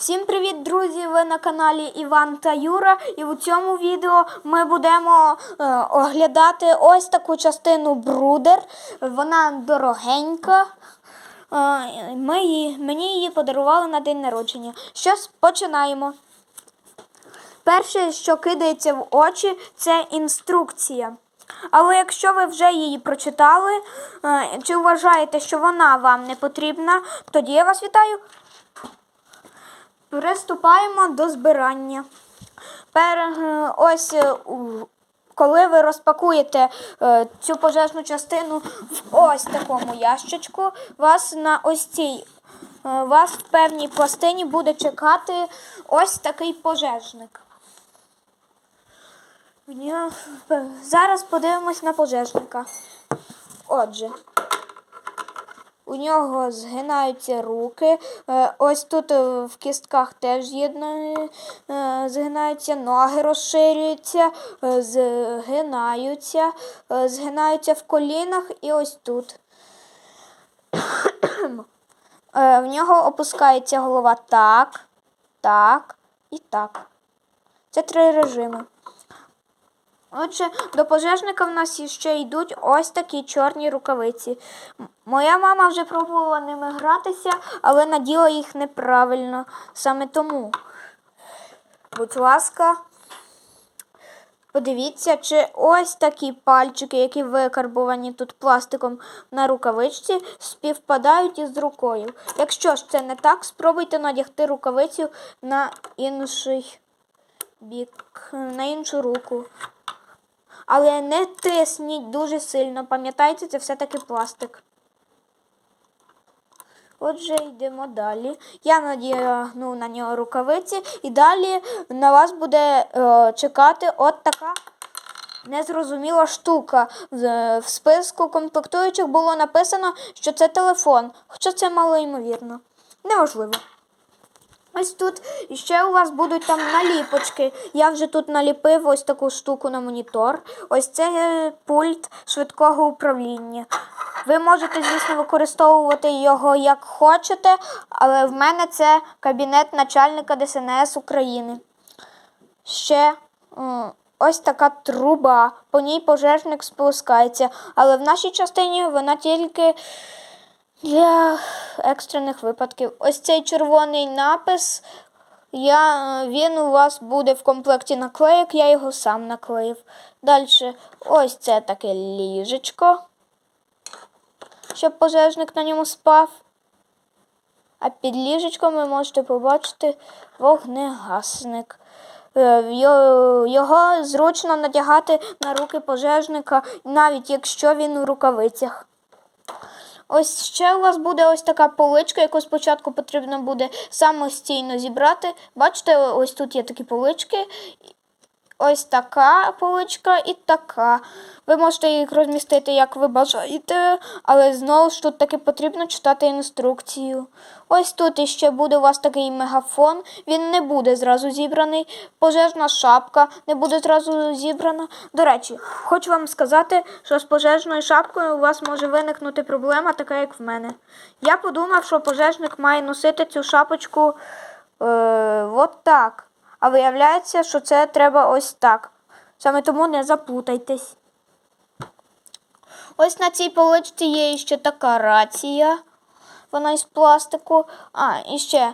Всім привіт, друзі! Ви на каналі Іван та Юра. І в цьому відео ми будемо е, оглядати ось таку частину брудер. Вона дорогенька. Е, ми її, мені її подарували на день народження. Щось починаємо. Перше, що кидається в очі, це інструкція. Але якщо ви вже її прочитали, е, чи вважаєте, що вона вам не потрібна, тоді я вас вітаю. Приступаємо до збирання. Пер, е, ось е, коли ви розпакуєте е, цю пожежну частину в ось такому ящичку, вас на ось цій, вас в певній пластині буде чекати ось такий пожежник. Зараз подивимось на пожежника. Отже. У нього згинаються руки. Е, Ось тут е, в кістках теж е, згинаються, ноги розширюються, згинаються, згинаються в колінах і ось тут. В нього опускається голова так, так і так. Це три режими. Отже, до пожежника в нас ще йдуть ось такі чорні рукавиці. Моя мама вже пробувала ними гратися, але наділа їх неправильно. Саме тому, будь ласка, подивіться, чи ось такі пальчики, які викарбовані тут пластиком на рукавичці, співпадають із рукою. Якщо ж це не так, спробуйте надягти рукавицю на інший бік, на іншу руку. Але не тисніть дуже сильно. Пам'ятайте, це все-таки пластик. Отже, йдемо далі. Я надягну на нього рукавиці, і далі на вас буде е, чекати от така незрозуміла штука. В, в списку комплектуючих було написано, що це телефон, хоча це мало ймовірно. Неважливо. Ось тут ще у вас будуть там наліпочки. Я вже тут наліпив ось таку штуку на монітор. Ось це пульт швидкого управління. Ви можете, звісно, використовувати його як хочете, але в мене це кабінет начальника ДСНС України. Ще ось така труба, по ній пожежник спускається, але в нашій частині вона тільки для екстрених випадків. Ось цей червоний напис. Я, він у вас буде в комплекті наклеїк, я його сам наклеїв. Далі, ось це таке ліжечко, щоб пожежник на ньому спав. А під ліжечком ви можете побачити вогнегасник. Е, Його зручно надягати на руки пожежника, навіть якщо він у рукавицях. Ось ще у вас буде ось така поличка, яку спочатку потрібно буде самостійно зібрати. Бачите, ось тут є такі полички. Ось така поличка і така. Ви можете їх розмістити, як ви бажаєте, але знову ж тут таки потрібно читати інструкцію. Ось тут іще буде у вас такий мегафон, він не буде зразу зібраний. Пожежна шапка не буде зразу зібрана. До речі, хочу вам сказати, що з пожежною шапкою у вас може виникнути проблема, така як в мене. Я подумав, що пожежник має носити цю шапочку е, от так. А виявляється, що це треба ось так. Саме тому не заплутайтесь. Ось на цій поличці є ще така рація. Вона із пластику. А, і ще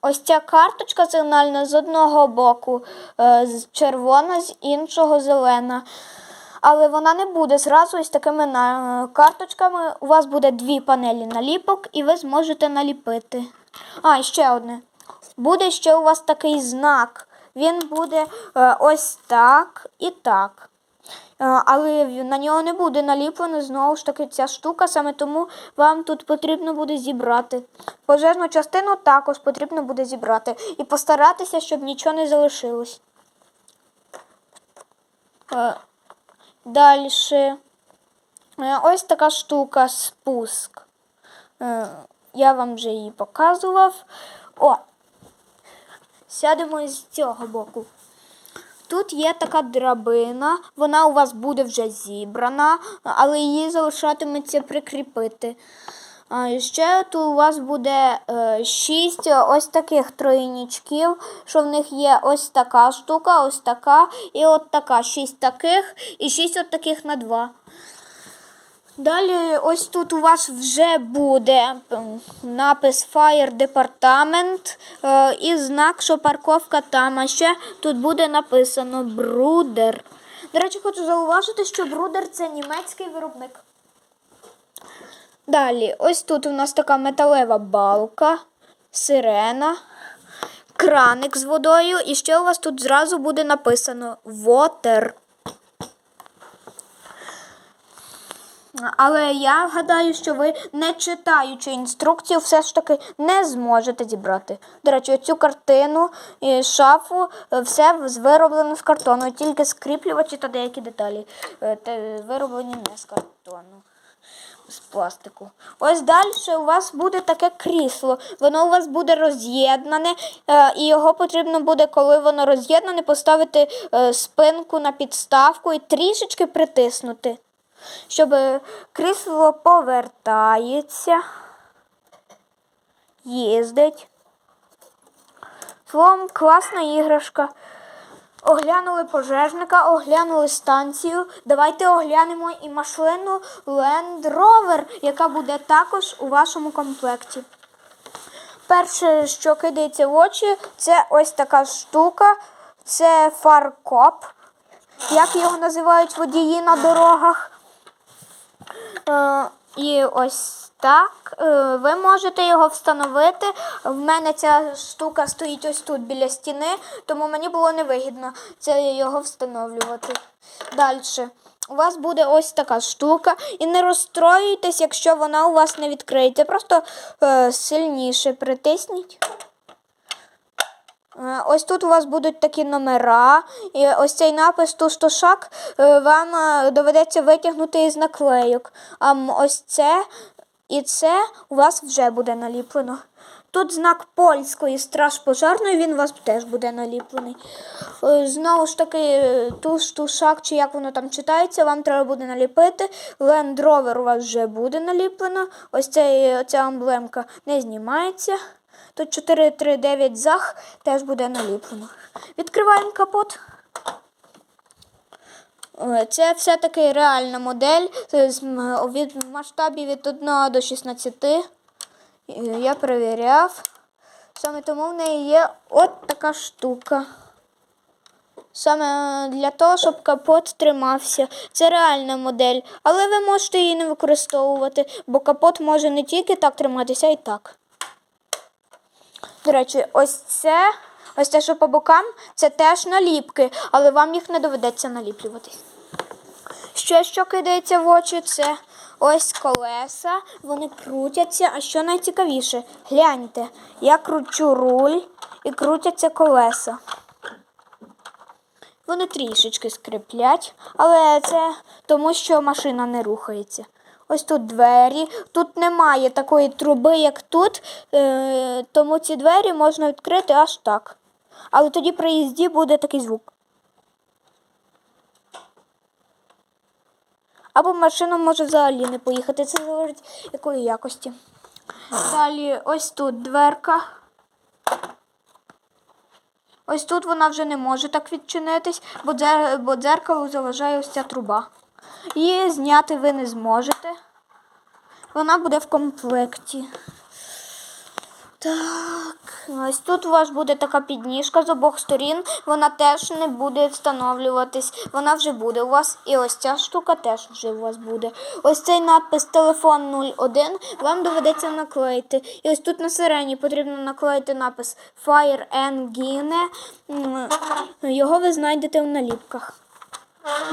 ось ця карточка сигнальна з одного боку е, червона, з іншого зелена. Але вона не буде зразу із такими карточками. У вас буде дві панелі наліпок, і ви зможете наліпити. А, і ще одне. Буде ще у вас такий знак. Він буде е, ось так і так. Е, Але на нього не буде наліплено знову ж таки ця штука, саме тому вам тут потрібно буде зібрати. Пожежну частину також потрібно буде зібрати. І постаратися, щоб нічого не залишилось. Далі. Ось така штука спуск. Е, Я вам вже її показував. О! Сядемо з цього боку. Тут є така драбина, вона у вас буде вже зібрана, але її залишатиметься прикріпити. Ще тут у вас буде е, шість ось таких тройнічків, що в них є ось така штука, ось така і от така. Шість таких і шість от таких на два. Далі ось тут у вас вже буде напис Fire Department е, і знак, що парковка там. А ще тут буде написано Брудер. До речі, хочу зауважити, що Брудер це німецький виробник. Далі, ось тут у нас така металева балка, сирена, краник з водою, і ще у вас тут зразу буде написано Water. Але я гадаю, що ви, не читаючи інструкцію, все ж таки не зможете зібрати. До речі, цю картину і шафу е, все вироблено з картону, тільки скріплювачі та деякі деталі е, вироблені не з картону. З пластику. Ось далі у вас буде таке крісло. Воно у вас буде роз'єднане, е, і його потрібно буде, коли воно роз'єднане, поставити спинку на підставку і трішечки притиснути щоб крісло повертається, їздить. Словом, класна іграшка. Оглянули пожежника, оглянули станцію. Давайте оглянемо і машину Land Rover, яка буде також у вашому комплекті. Перше, що кидається в очі, це ось така штука. Це фаркоп, як його називають водії на дорогах. Е, і ось так. е, Ви можете його встановити. В мене ця штука стоїть ось тут біля стіни, тому мені було невигідно це його встановлювати. Далі. У вас буде ось така штука, і не розстроюйтесь, якщо вона у вас не відкриється. Просто е, сильніше притисніть. Е, Ось тут у вас будуть такі номера, і ось цей напис Тустошак е, вам е, доведеться витягнути із наклейок. А ось це і це у вас вже буде наліплено. Тут знак польської страж пожарної, він у вас теж буде наліплений. Знову ж таки, Тустушак, чи як воно там читається, вам треба буде наліпити. Rover у вас вже буде наліплено. Ось цей, ця емблемка не знімається. Тут 439 зах теж буде наліплено. Відкриваємо капот. Е, Це все-таки реальна модель е, від масштабі від 1 до 16. Е, Я перевіряв. Саме тому в неї є от така штука. Саме для того, щоб капот тримався. Це реальна модель, але ви можете її не використовувати, бо капот може не тільки так триматися, а й так. До речі, ось це, ось те, що по бокам, це теж наліпки, але вам їх не доведеться наліплювати. Ще що кидається в очі, це ось колеса, вони крутяться. А що найцікавіше, гляньте, я кручу руль і крутяться колеса. Вони трішечки скриплять, але це тому, що машина не рухається. Ось тут двері. Тут немає такої труби, як тут, е, тому ці двері можна відкрити аж так. Але тоді при їзді буде такий звук. Або машина може взагалі не поїхати. Це залежить якої якості. Далі ось тут дверка. Ось тут вона вже не може так відчинитись, бо, дзер... бо дзеркалу заважає ось ця труба. Її зняти ви не зможете. Вона буде в комплекті. Так, ось тут у вас буде така підніжка з обох сторін. Вона теж не буде встановлюватись. Вона вже буде у вас. І ось ця штука теж вже у вас буде. Ось цей надпис телефон 01 вам доведеться наклеїти. І ось тут на сирені потрібно наклеїти напис Fire Engine. Його ви знайдете в наліпках.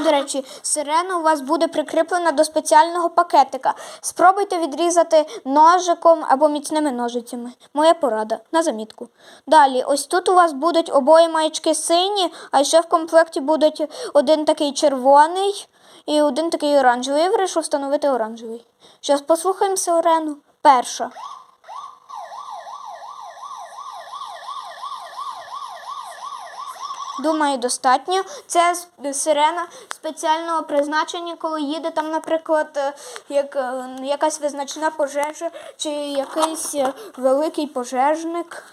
До речі, сирена у вас буде прикріплена до спеціального пакетика. Спробуйте відрізати ножиком або міцними ножицями. Моя порада на замітку. Далі, ось тут у вас будуть обоє маячки сині, а ще в комплекті будуть один такий червоний і один такий оранжевий. Я вирішив встановити оранжевий. Зараз послухаємо сирену. Перша. Думаю, достатньо. Це сирена спеціального призначення, коли їде там, наприклад, е, як, е, якась визначна пожежа чи якийсь е, великий пожежник.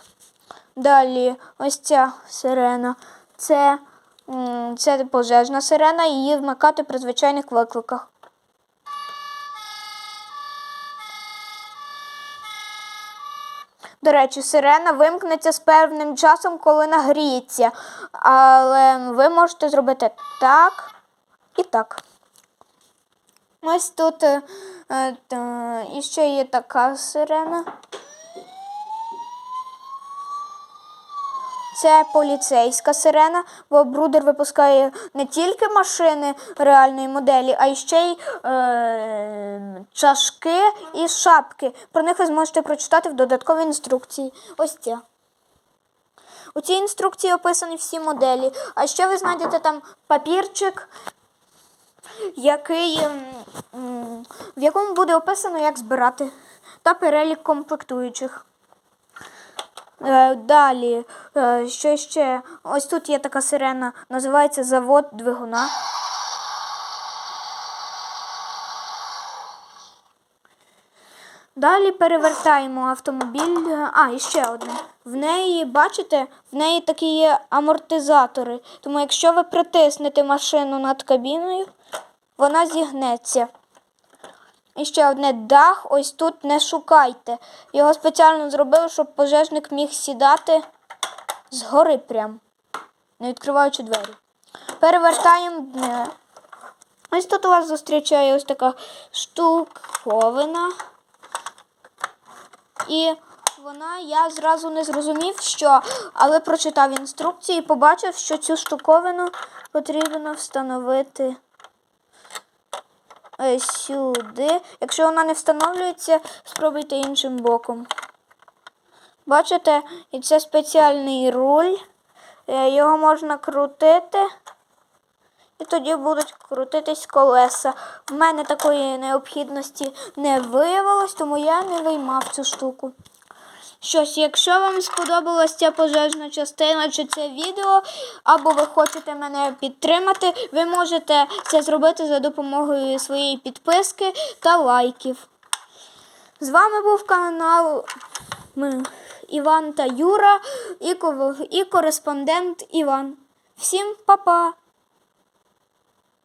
Далі, ось ця сирена. Це, це пожежна сирена, її вмикати при звичайних викликах. До речі, сирена вимкнеться з певним часом, коли нагріється. Але ви можете зробити так і так. Ось тут е, е, і ще є така сирена. Це поліцейська сирена, бо Брудер випускає не тільки машини реальної моделі, а й ще й е, чашки і шапки. Про них ви зможете прочитати в додатковій інструкції. Ось ця. У цій інструкції описані всі моделі. А ще ви знайдете там папірчик, який, м, м, в якому буде описано, як збирати, та перелік комплектуючих. Е, Далі, е, що ще? Ось тут є така сирена, називається завод двигуна. Далі перевертаємо автомобіль. А, і ще одне. В неї, бачите, в неї такі є амортизатори. Тому якщо ви притиснете машину над кабіною, вона зігнеться. І ще одне дах, ось тут не шукайте. Його спеціально зробили, щоб пожежник міг сідати згори прям, не відкриваючи двері. Перевертаємо. е, Ось тут у вас зустрічає ось така штуковина. І вона, я зразу не зрозумів, що, але прочитав інструкції і побачив, що цю штуковину потрібно встановити сюди. Якщо вона не встановлюється, спробуйте іншим боком. Бачите, і це спеціальний руль. Е, Його можна крутити. І тоді будуть крутитись колеса. В мене такої необхідності не виявилось, тому я не виймав цю штуку. Щось, якщо вам сподобалась ця пожежна частина чи це відео, або ви хочете мене підтримати, ви можете це зробити за допомогою своєї підписки та лайків. З вами був канал Іван та Юра і кореспондент Іван. Всім па-па!